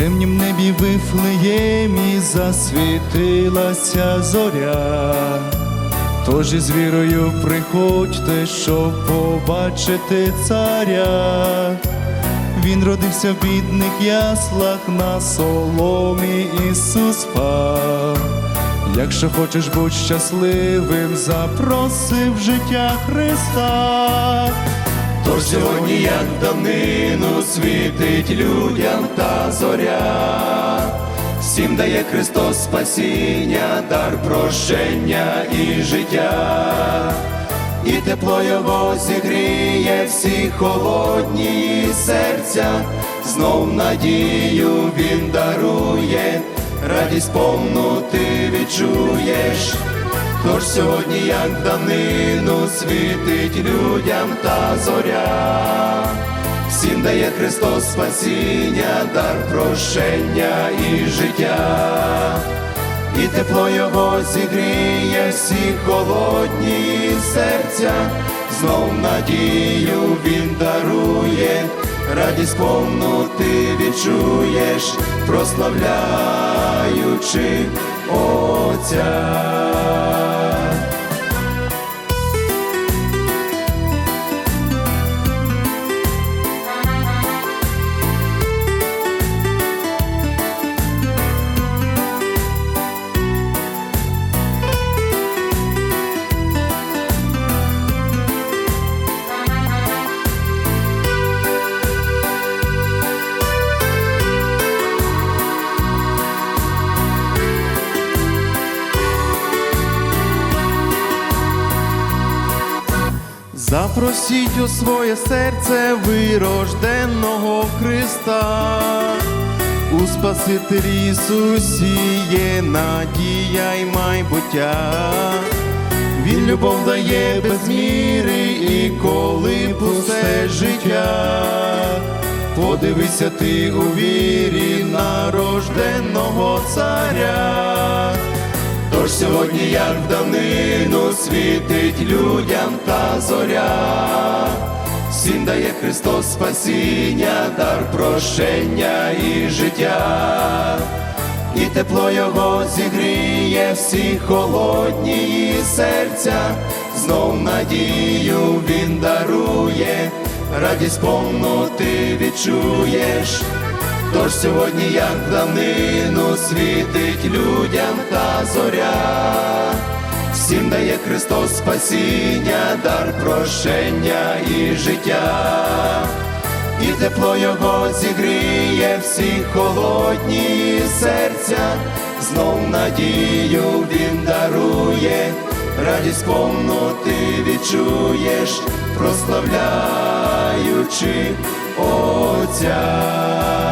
темнім небі вифлеємі засвітилася зоря. Тож із вірою приходьте, щоб побачити царя. Він родився в бідних яслах на соломі Ісус спав. Якщо хочеш бути щасливим, запроси в життя Христа. Тож сьогодні, як давнину, світить людям та зоря, всім дає Христос спасіння, дар прощення і життя, і тепло його зігріє всі холодні серця, знов надію він дарує, радість повну ти відчуєш. Тож сьогодні, як давнину, світить людям та зоря, всім дає Христос спасіння, дар прощення і життя, і тепло його зігріє всі холодні серця, знов надію він дарує, радість повну ти відчуєш, прославляючи Отця. Запросіть у своє серце вирожденного Христа, у Спасителі Ісусі є надія й майбуття. Він любов дає без міри і коли пусте життя. Подивися ти у вірі нарожденного царя. Тож сьогодні, як в давнину, світить людям та зоря, всім дає Христос спасіння, дар прощення і життя, і тепло Його зігріє всі холодні серця, знов надію Він дарує, радість повну ти відчуєш. Тож сьогодні, як в давнину, світить людям та зоря, всім дає Христос спасіння, дар прощення і життя, і тепло Його зігріє всі холодні серця, знов надію Він дарує, радість повну ти відчуєш, прославляючи Отця.